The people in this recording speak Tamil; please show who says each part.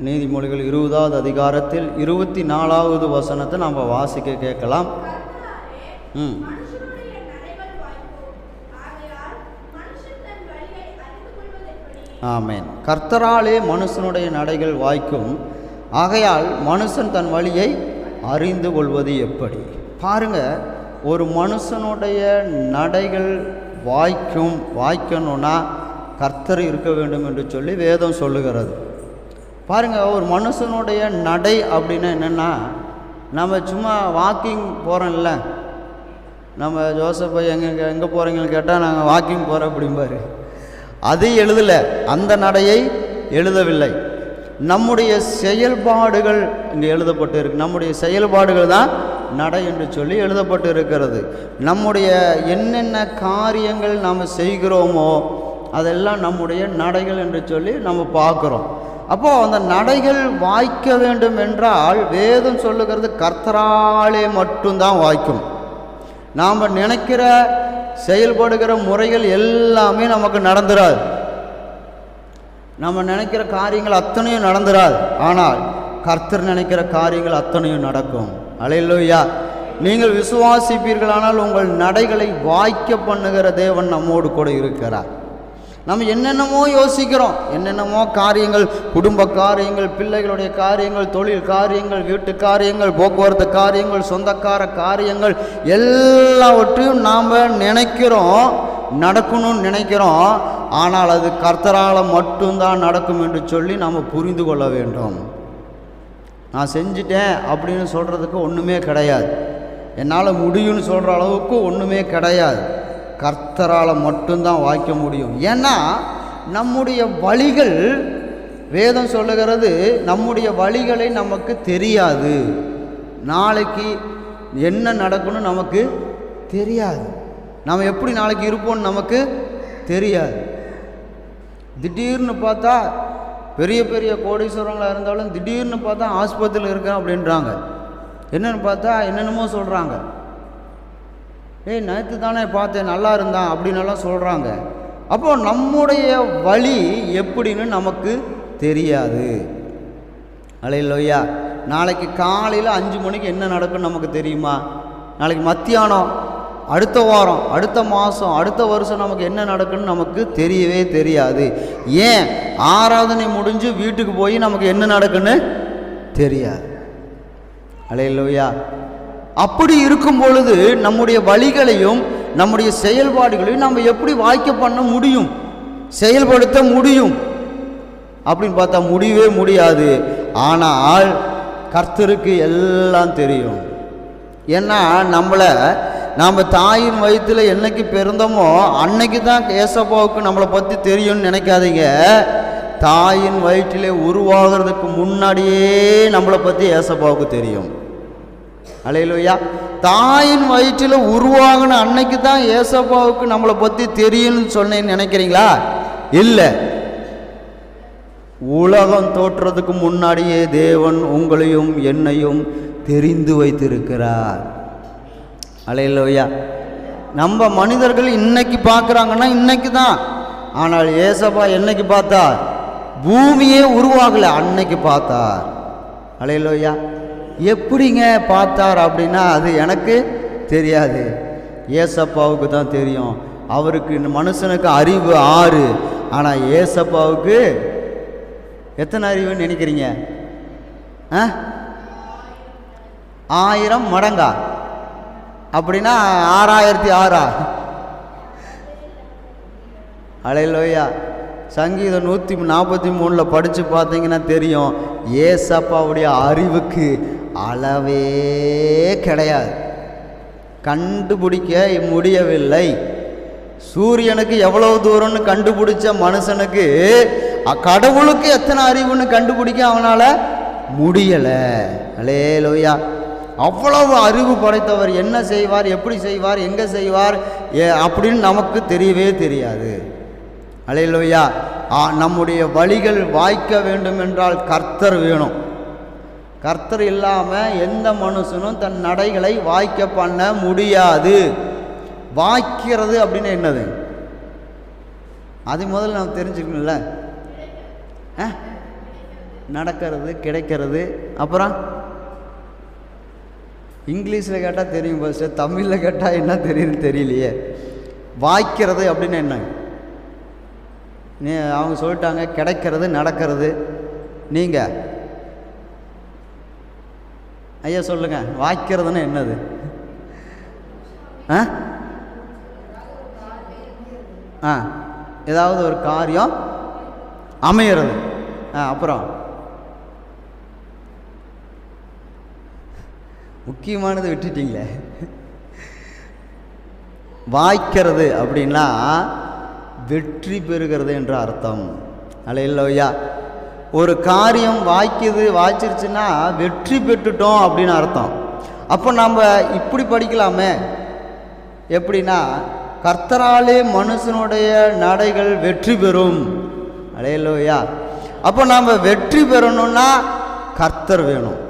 Speaker 1: நீதிமொழிகள் இருபதாவது அதிகாரத்தில் இருபத்தி நாலாவது வசனத்தை நாம் வாசிக்க கேட்கலாம். ம். ஆமேன். கர்த்தராலே மனுஷனுடைய நடைகள் வாய்க்கும். ஆகையால் மனுஷன் தன் வழியை அறிந்து கொள்வது எப்படி? பாருங்க ஒரு மனுஷனுடைய நடைகள் வாய்க்கும் வாய்க்கணும்னா கர்த்தர் இருக்க வேண்டும் என்று சொல்லி வேதம் சொல்லுகிறது. பாருங்கள் ஒரு மனுஷனுடைய நடை அப்படின்னா என்னென்னா நம்ம சும்மா வாக்கிங் போகிறோம்ல நம்ம ஜோசப்பை எங்கே எங்கே போகிறீங்கன்னு கேட்டால் நாங்கள் வாக்கிங் போகிறோம் அப்படிம்பாரு. அது எழுதலை. அந்த நடையை எழுதவில்லை. நம்முடைய செயல்பாடுகள் இங்கே எழுதப்பட்டு இருக்கு நம்முடைய செயல்பாடுகள் தான் நடை என்று சொல்லி எழுதப்பட்டு இருக்கிறது நம்முடைய என்னென்ன காரியங்கள் நாம் செய்கிறோமோ அதெல்லாம் நம்முடைய நடைகள் என்று சொல்லி நம்ம பார்க்குறோம். அப்போது அந்த நடைகள் வாய்க்க வேண்டும் என்றால் வேதம் சொல்லுகிறது கர்த்தராலே மட்டும்தான் வாய்க்கும். நாம் நினைக்கிற செயல்படுகிற முறைகள் எல்லாமே நமக்கு நடந்துராது. நம்ம நினைக்கிற காரியங்கள் அத்தனையும் நடந்துராது. ஆனால் கர்த்தர் நினைக்கிற காரியங்கள் அத்தனையும் நடக்கும். அலையிலோயா. நீங்கள் விசுவாசிப்பீர்களானால் உங்கள் நடைகளை வாய்க்க பண்ணுகிற தேவன் நம்மோடு கூட இருக்கிறார். நம்ம என்னென்னமோ யோசிக்கிறோம். என்னென்னமோ காரியங்கள் குடும்ப காரியங்கள் பிள்ளைகளுடைய காரியங்கள் தொழில் காரியங்கள் வீட்டு காரியங்கள் போக்குவரத்து காரியங்கள் சொந்தக்கார காரியங்கள் எல்லாவற்றையும் நாம் நினைக்கிறோம் நடக்கணும்னு நினைக்கிறோம். ஆனால் அது கர்த்தரால் மட்டும்தான் நடக்கும் என்று சொல்லி நாம் புரிந்து கொள்ள வேண்டும். நான் செஞ்சிட்டேன் அப்படின்னு சொல்கிறதுக்கு ஒன்றுமே கிடையாது. என்னால் முடியும்னு சொல்கிற அளவுக்கு ஒன்றுமே கிடையாது. கர்த்தரால் மட்டும்தான் வாய்க்க முடியும். ஏன்னா நம்முடைய வழிகள் வேதம் சொல்லுகிறது நம்முடைய வழிகளை நமக்கு தெரியாது. நாளைக்கு என்ன நடக்கணும் நமக்கு தெரியாது. நம்ம எப்படி நாளைக்கு இருப்போம்னு நமக்கு தெரியாது. திடீர்னு பார்த்தா பெரிய பெரிய கோடீஸ்வரங்களாக இருந்தாலும் திடீர்னு பார்த்தா ஆஸ்பத்திரியில் இருக்கேன் அப்படின்றாங்க. என்னன்னு பார்த்தா என்னென்னமோ சொல்கிறாங்க ஏய் நேற்று தானே பார்த்தேன் நல்லா இருந்தான் அப்படின்னு எல்லாம் சொல்கிறாங்க அப்போ நம்முடைய வழி எப்படின்னு நமக்கு தெரியாது. அலையிலோய்யா. நாளைக்கு காலையில் அஞ்சு மணிக்கு என்ன நடக்குன்னு நமக்கு தெரியுமா? நாளைக்கு மத்தியானம் அடுத்த வாரம் அடுத்த மாதம் அடுத்த வருஷம் நமக்கு என்ன நடக்குன்னு நமக்கு தெரியவே தெரியாது. ஏன்? ஆராதனை முடிஞ்சு வீட்டுக்கு போய் நமக்கு என்ன நடக்குன்னு தெரியாது. அலையிலோயா அப்படி இருக்கும் பொழுது நம்முடைய வழிகளையும் நம்முடைய செயல்பாடுகளையும் நம்ம எப்படி வாய்க்க பண்ண முடியும்? செயல்படுத்த முடியும். அப்படின்னு பார்த்தா முடியவே முடியாது. ஆனால் கர்த்தருக்கு எல்லாம் தெரியும். ஏன்னா நம்மளை நாம் தாயின் வயிற்றில் என்னைக்கு பிறந்தோமோ அன்னைக்கு தான் ஏசப்பாவுக்கு நம்மளை பற்றி தெரியும்னு நினைக்காதீங்க. தாயின் வயிற்றிலே உருவாகிறதுக்கு முன்னாடியே நம்மளை பற்றி ஏசப்பாவுக்கு தெரியும். அலையிலோயா. தாயின் வயிற்றில் உருவாகின அன்னைக்கு தான் ஏசப்பாவுக்கு நம்மளை பற்றி தெரியும்னு சொன்னேன்னு நினைக்கிறீங்களா? இல்லை. உலகம் தோற்றதுக்கு முன்னாடியே தேவன் உங்களையும் என்னையும் தெரிந்து வைத்திருக்கிறார். அலையிலோயா. நம்ம மனிதர்கள் இன்னைக்கு பார்க்குறாங்கன்னா இன்னைக்கு தான். ஆனால் ஏசப்பா என்னைக்கு பார்த்தார்? பூமியே உருவாகலை அன்னைக்கு பார்த்தார். அலையிலோயா. எப்படிங்க பார்த்தார் அப்படின்னா அது எனக்கு தெரியாது. ஏசப்பாவுக்கு தான் தெரியும். அவருக்கு மனுஷனுக்கு அறிவு ஆறு. ஆனால் ஏசப்பாவுக்கு எத்தனை அறிவுன்னு நினைக்கிறீங்க? ஆ? ஆயிரம் மடங்கா? அப்படின்னா ஆறாயிரத்தி ஆறா? அலையிலோயா. சங்கீதம் நூற்றி நாற்பத்தி மூணில் படித்து பார்த்தீங்கன்னா தெரியும். ஏசப்பாவுடைய அறிவுக்கு அளவே கிடையாது. கண்டுபிடிக்க முடியவில்லை. சூரியனுக்கு எவ்வளவு தூரம்னு கண்டுபிடிச்ச மனுஷனுக்கு கடவுளுக்கு எத்தனை அறிவுன்னு கண்டுபிடிக்க அவனால் முடியலை. அலே லோயா அவ்வளவு அறிவு படைத்தவர் என்ன செய்வார் எப்படி செய்வார் எங்கே செய்வார் ஏ- அப்படின்னு நமக்கு தெரியவே தெரியாது. அலையிலோயா நம்முடைய வழிகள் வாய்க்க வேண்டும் என்றால் கர்த்தர் வேணும். கர்த்தர் இல்லாமல் எந்த மனுஷனும் தன் நடைகளை வாய்க்க பண்ண முடியாது. வாய்க்கிறது அப்படின்னு என்னது? அது முதல்ல நம்ம தெரிஞ்சுக்கணும்ல. ஆ? நடக்கிறது கிடைக்கிறது. அப்புறம்? இங்கிலீஷில் கேட்டால் தெரியும் ஃபஸ்ட்டு தமிழில் கேட்டால் என்ன தெரியுதுன்னு தெரியலையே. வாய்க்கிறது அப்படின்னு என்ன? நீ அவங்க சொல்லிட்டாங்க கிடைக்கிறது நடக்கிறது. நீங்கள் ஐயா சொல்லுங்க. வாய்க்கிறதுனா என்னது? ஆ? ஆ ஏதாவது ஒரு காரியம் அமையிறது. ஆ அப்புறம்? முக்கியமானது விட்டுட்டீங்களே. வாய்க்கிறது அப்படின்னா வெற்றி பெறுகிறது என்ற அர்த்தம். அலையில்லோயா ஒரு காரியம் வாய்க்குது வாய்ச்சிருச்சுன்னா வெற்றி பெற்றுட்டோம் அப்படின்னு அர்த்தம். அப்போ நம்ம இப்படி படிக்கலாமே? எப்படின்னா கர்த்தராலே மனுஷனுடைய நடைகள் வெற்றி பெறும். அடையலோயா அப்போ நாம் வெற்றி பெறணும்னா கர்த்தர் வேணும்.